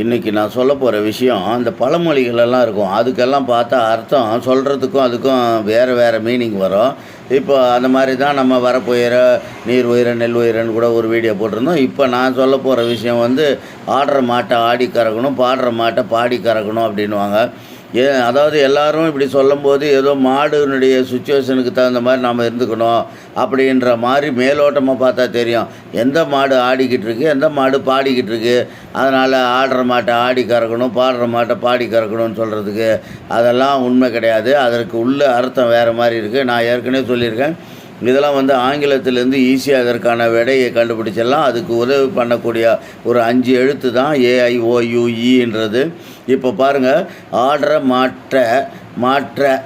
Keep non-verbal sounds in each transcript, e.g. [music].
இன்றைக்கி நான் சொல்ல போகிற விஷயம் அந்த பழமொழிகளெல்லாம் இருக்கும். அதுக்கெல்லாம் பார்த்தா அர்த்தம் சொல்கிறதுக்கும் அதுக்கும் வேறு வேறு மீனிங் வரும். இப்போ அந்த மாதிரி தான் நம்ம வரப்புயர நீர் உயிர நெல் உயிரன்னு கூட ஒரு வீடியோ போட்டிருந்தோம். இப்போ நான் சொல்ல போகிற விஷயம் வந்து ஆடுற மாட்டை ஆடி கறக்கணும் பாடுற மாட்டை பாடி கறக்கணும் அப்படின்வாங்க ஏ அதாவது எல்லாரும் இப்படி சொல்லும்போது ஏதோ மாடுனுடைய சுச்சுவேஷனுக்கு தகுந்த மாதிரி நாம் இருந்துக்கணும் அப்படின்ற மாதிரி மேலோட்டமாக பார்த்தா தெரியும். எந்த மாடு ஆடிக்கிட்டு இருக்கு எந்த மாடு பாடிக்கிட்டு இருக்கு. அதனால் ஆடுற மாட்டை ஆடி கறக்கணும் பாடுற மாட்டை பாடி கறக்கணும்னு சொல்கிறதுக்கு அதெல்லாம் உண்மை கிடையாது. அதற்கு உள்ள அர்த்தம் வேறு மாதிரி இருக்குது நான் ஏற்கனவே சொல்லியிருக்கேன். இதெல்லாம் வந்து ஆங்கிலத்திலேருந்து ஈஸியாக அதற்கான விடையை கண்டுபிடிச்சிடலாம். அதுக்கு உதவி பண்ணக்கூடிய ஒரு அஞ்சு எழுத்து தான் ஏஐஓயுஇன்றது இப்போ பாருங்கள் ஆர்டரை மாற்ற மாற்ற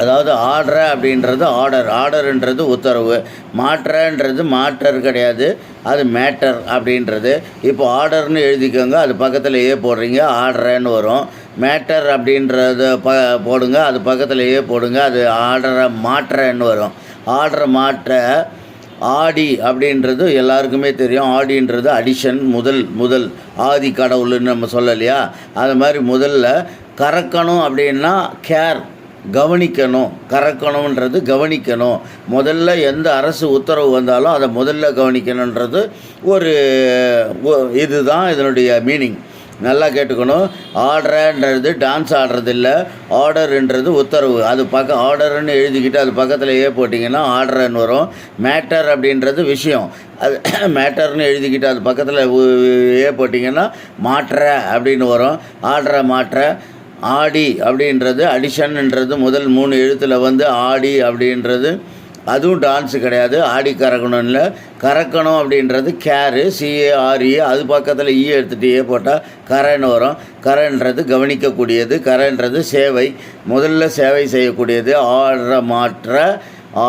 அதாவது ஆர்டர் அப்படின்றது ஆர்டர் ஆர்டருன்றது உத்தரவு. மாற்றன்றது மாற்றர் கிடையாது அது மேட்டர் அப்படின்றது. இப்போ ஆர்டர்னு எழுதிக்கோங்க அது பக்கத்தில் ஏ போடுறீங்க ஆர்டர்னு வரும். மேட்டர் அப்படின்றத ப போடுங்க அது பக்கத்தில் ஏ போடுங்க அது ஆர்டரை மாற்றன்னு வரும். ஆடுற மாற்ற ஆடி அப்படின்றது எல்லாருக்குமே தெரியும். ஆடின்றது அடிஷன் முதல் முதல். ஆதி கடவுள்னு நம்ம சொல்லலையா? அது மாதிரி முதல்ல கறக்கணும் அப்படின்னா கேர் கவனிக்கணும். கறக்கணுன்றது கவனிக்கணும். முதல்ல எந்த அரசு உத்தரவு வந்தாலும் அதை முதல்ல கவனிக்கணுன்றது ஒரு இதுதான் இதனுடைய மீனிங் நல்லா கேட்டுக்கணும். ஆர்டர்ன்றது டான்ஸ் ஆடுறது இல்லை ஆர்டர்ன்றது உத்தரவு. அது பக்க ஆர்டர்னு எழுதிக்கிட்டு அது பக்கத்தில் ஏ போட்டிங்கன்னா ஆர்டர்னு வரும். மேட்டர் அப்படின்றது விஷயம். அது [coughs] மேட்டர்னு எழுதிக்கிட்டு அது பக்கத்தில் ஏ போட்டிங்கன்னா மாற்ற அப்படின்னு வரும். ஆர்டரை மாற்ற. ஆடி அப்படின்றது அடிஷன்ன்றது முதல் மூணு எழுத்தில் வந்து ஆடி அப்படின்றது அதுவும் டான்ஸு கிடையாது. ஆடி கறக்கணும் இல்லை. கறக்கணும் அப்படின்றது கேரு சிஏஆர்இ அது பக்கத்தில் ஈ e எடுத்துகிட்டு ஏ போட்டால் கரைன்னு வரும். கரைன்றது கவனிக்கக்கூடியது. கரைன்றது சேவை. முதல்ல சேவை செய்யக்கூடியது. ஆடுற மாற்ற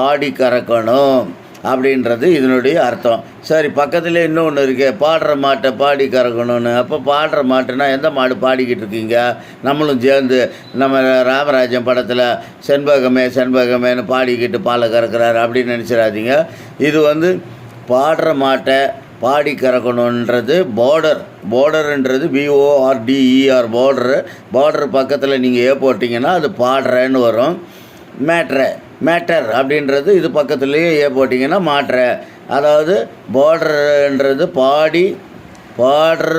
ஆடி கறக்கணும். அப்படின்றது இதனுடைய அர்த்தம். சரி பக்கத்தில் இன்னொன்று இருக்கு பாடுற மாட்டை பாடி கறக்கணும்னு. அப்போ பாடுற மாட்டுனா எந்த மாடு பாடிக்கிட்டு இருக்கீங்க? நம்மளும் சேர்ந்து நம்ம ராமராஜன் படத்தில் செண்பகமே செண்பகமேன்னு பாடிக்கிட்டு பாலை கறக்கிறாரு அப்படின்னு நினச்சிடாதீங்க. இது வந்து பாடுற மாட்டை பாடி கறக்கணுன்றது border பார்டருன்றது B O R D E R border border பக்கத்தில் நீங்கள் ஏ போட்டிங்கன்னா அது பாடுறேன்னு வரும். மேட்ரு மேட்டர் அப்படின்றது இது பக்கத்துலேயே ஏ போட்டிங்கன்னா மாற்ற. அதாவது பார்டர்ன்றது பாடி பாடுற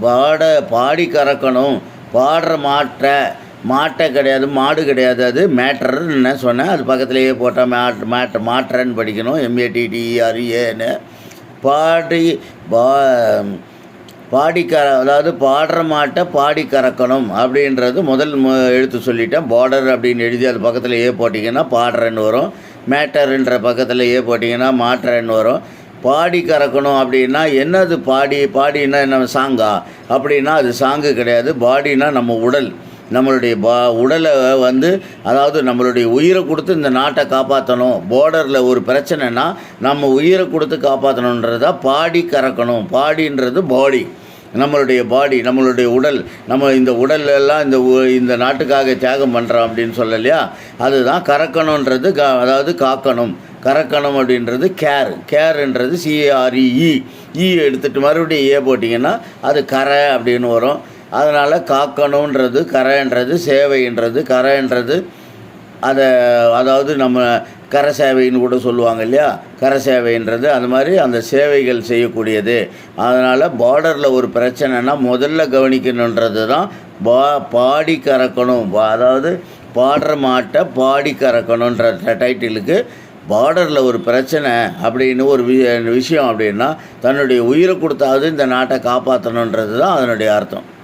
பாட பாடி கறக்கணும். பாடுற மாற்ற. மாட்டை கிடையாது மாடு கிடையாது. அது மேட்டர்னு என்ன சொன்னேன். அது பக்கத்துலேயே போட்டால் மேட் மேட் மாற்றன்னு படிக்கணும். எம்ஏடிடிஆர்ஏன்னு பாடி பா பாடி கற அதாவது பாடுற மாட்டை பாடி கறக்கணும் அப்படின்றது முதல் எடுத்து எழுத்து சொல்லிட்டேன். பார்டர் அப்படின்னு எழுதி அது பக்கத்தில் ஏ போட்டிங்கன்னா பாடுறேன்னு வரும். மேட்டர்ன்ற பக்கத்தில் ஏ போட்டிங்கன்னா மாட்டுறேன்னு வரும். பாடி கறக்கணும் அப்படின்னா என்னது பாடி? பாடினா என்ன சாங்கா? அப்படின்னா அது சாங்கு கிடையாது. பாடினா நம்ம உடல். நம்மளுடைய பா உடலை வந்து அதாவது நம்மளுடைய உயிரை கொடுத்து இந்த நாட்டை காப்பாற்றணும் பார்டரில் ஒரு பிரச்சனைனா நம்ம உயிரை கொடுத்து காப்பாற்றணுன்றதா பாடி கறக்கணும். பாடின்றது பாடி நம்மளுடைய பாடி நம்மளுடைய உடல் நம்ம இந்த உடலெல்லாம் இந்த இந்த நாட்டுக்காக தியாகம் பண்ணுறோம் அப்படின்னு சொல்லலையா? அதுதான் கறக்கணுன்றது கா அதாவது காக்கணும். கறக்கணும் அப்படின்றது கேர் கேர்ன்றது சிஆர்இஇ இ e எடுத்துகிட்டு மறுபடியும் ஏ போட்டிங்கன்னா அது கரை அப்படின்னு வரும். அதனால் காக்கணுன்றது கரைன்றது சேவைன்றது கரைன்றது. அதை அதாவது நம்ம கர சேவைன்னு கூட சொல்லுவாங்க இல்லையா? கர சேவைன்றது அந்த மாதிரி அந்த சேவைகள் செய்யக்கூடியது. அதனால் பார்டரில் ஒரு பிரச்சனைனா முதல்ல கவனிக்கணுன்றது தான் பா பாடி கறக்கணும். அதாவது பாடுற மாட்டை பாடி கறக்கணுன்ற டைட்டிலுக்கு பார்டரில் ஒரு பிரச்சனை அப்படின்னு ஒரு வி- விஷயம் அப்படின்னா தன்னுடைய உயிரை கொடுத்தாவது இந்த நாட்டை காப்பாற்றணுன்றது தான் அதனுடைய அர்த்தம்.